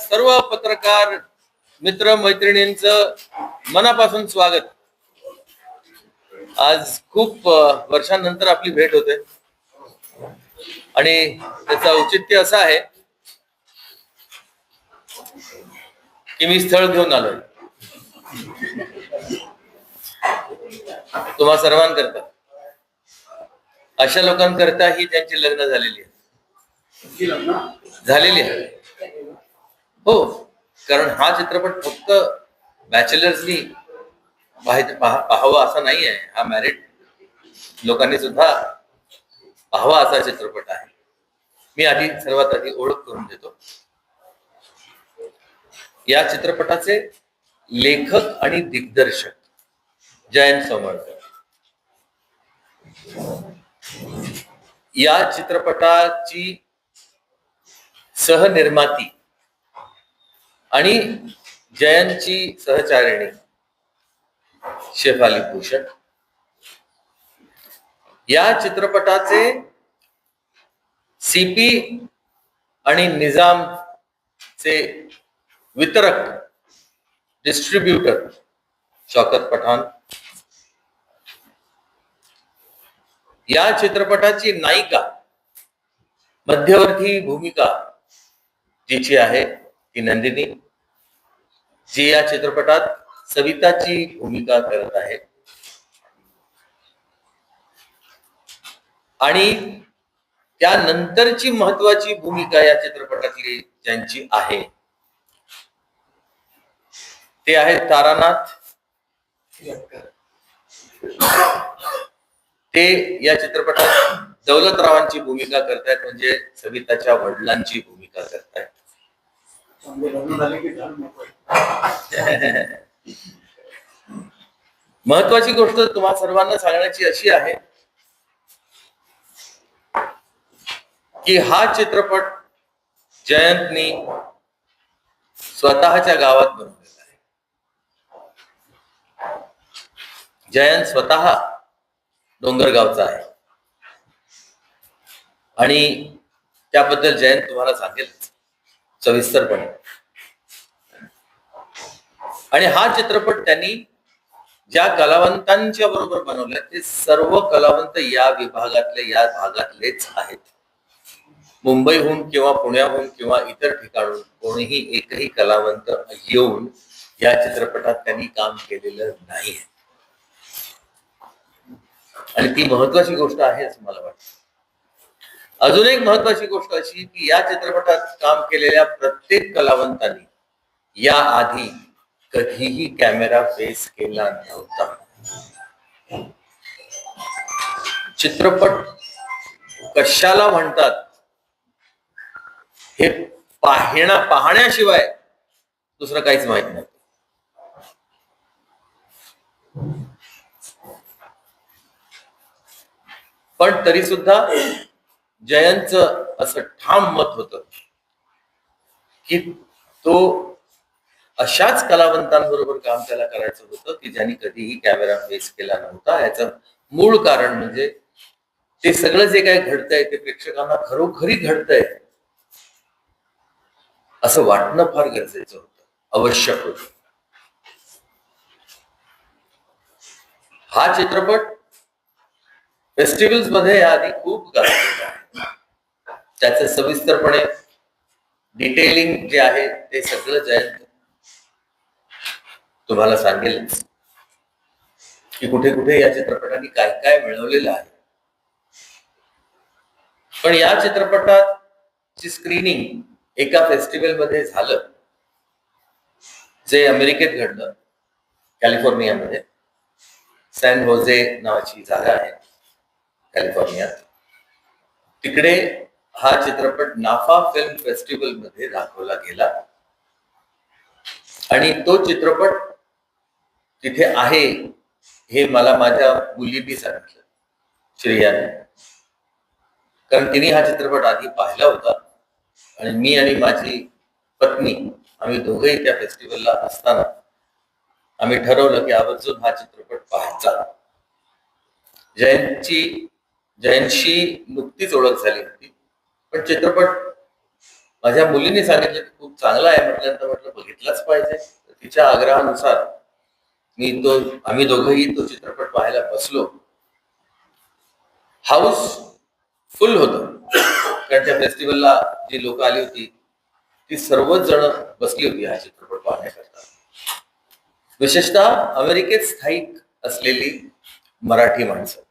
सर्व पत्रकार मित्र मैत्रिणींचं मनापासून स्वागत. आज खूप वर्षांनंतर आपली भेट होते. आणि त्याचं औचित्य असं आहे की मी स्थळ घेऊन आलोय. तुम्हा सर्वांकरता. अशा लोकांकरता ही त्यांची लग्न झालेली आहे. झालेली आहे. हो कारण हा चित्रपट फक्त बॅचलर्सनी पाहावा असा नाही आहे हा मॅरिड लोकांनी सुद्धा पाहावा असा चित्रपट आहे. मी आधी सर्वात आधी ओळख करून देतो. या चित्रपटाचे लेखक आणि दिग्दर्शक जयंत समळकर या चित्रपटाची सहनिर्माती आणि जयंतची सहचारिणी शेफाली भूषण. या चित्रपटाचे सीपी आणि निजामचे वितरक डिस्ट्रीब्युटर शौकत पठाण. या चित्रपटाची नायिका मध्यवर्ती भूमिका जिची आहे ती नंदिनी जी या चित्रपटात सविताची भूमिका करत आहे. आणि त्यानंतरची महत्वाची भूमिका या चित्रपटातली ज्यांची आहे ते आहेत तारानाथ. ते या चित्रपटात दौलतरावांची भूमिका करतायत म्हणजे सविताच्या वडिलांची भूमिका करतायत. महत्वाची गोष्ट तुम्हा सर्वांना सांगण्याची अशी आहे की हा चित्रपट जयंतनी स्वतःच्या गावात बनवला जयंत स्वतः डोंगरगावचा आहे. आणि त्याबद्दल जयंत तुम्हाला सांगेल सविस्तरपणे. आणि हा चित्रपट त्यांनी ज्या कलावंतांच्या बरोबर बनवल्या ते सर्व कलावंत या विभागातले या भागातलेच आहेत. मुंबईहून किंवा पुण्याहून किंवा इतर ठिकाणून कोणीही एकही कलावंत येऊन या चित्रपटात त्यांनी काम केलेलं नाही आणि ती महत्वाची गोष्ट आहे असं मला वाटतं. अजून एक महत्वाची गोष्ट अशी की या चित्रपटात काम केलेल्या प्रत्येक कलावंतांनी या आधी कधीही कॅमेरा फेस केला नव्हता. चित्रपट कशाला म्हणतात? हे पाहण्या पाहण्याशिवाय दुसरं काहीच माहीत नाही. पण तरी सुद्धा जयंत असं ठाम मत होत की तो अशाच कलावंतांबरोबर काम त्याला करायचं होतं की ज्यांनी कधीही कॅमेरा फेस केला नव्हता. याचं मूळ कारण म्हणजे ते सगळं जे काय घडतंय ते प्रेक्षकांना खरोखरी घडतंय असं वाटणं फार गरजेचं होतं आवश्यक होतं. हा चित्रपट फेस्टिवल्समध्ये आधी खूप गाजलेला आहे. त्याचे सविस्तरपणे डिटेलिंग जे आहे ते सगळं जयंत तुम्हाला सांगेल. की कुठे कुठे या चित्रपटाने काय काय मिळवलेलं आहे. पण या चित्रपटाची स्क्रीनिंग एका फेस्टिवलमध्ये झालं. जे अमेरिकेत घडलं कॅलिफोर्नियामध्ये. सॅन होजे नावाची जागा आहे. कॅलिफोर्नियात तिकडे हा चित्रपट नाफा फिल्म फेस्टिवलमध्ये दाखवला गेला. आणि तो चित्रपट तिथे आहे हे मला माझ्या मुलींनी सांगितलं श्रेयाने. कारण तिने हा चित्रपट आधी पाहिला होता. आणि मी आणि माझी पत्नी आम्ही दोघेही त्या फेस्टिवलला असताना आम्ही ठरवलं की आवर्जून हा चित्रपट पाहायचा. जयंतची जयंतशी नुकतीच ओळख झाली होती. पण चित्रपट माझ्या मुलीने सांगितलं की खूप चांगला आहे म्हटल्यानंतर म्हटलं बघितलाच पाहिजे. तिच्या आग्रहानुसार मी तो आम्ही दोघंही तो चित्रपट पाहायला बसलो. हाऊस फुल होत. कारण त्या फेस्टिवलला जी लोक आली होती ती सर्वच जण बसली होती हा चित्रपट पाहण्याकरता. विशेषतः अमेरिकेत स्थायिक असलेली मराठी माणसं.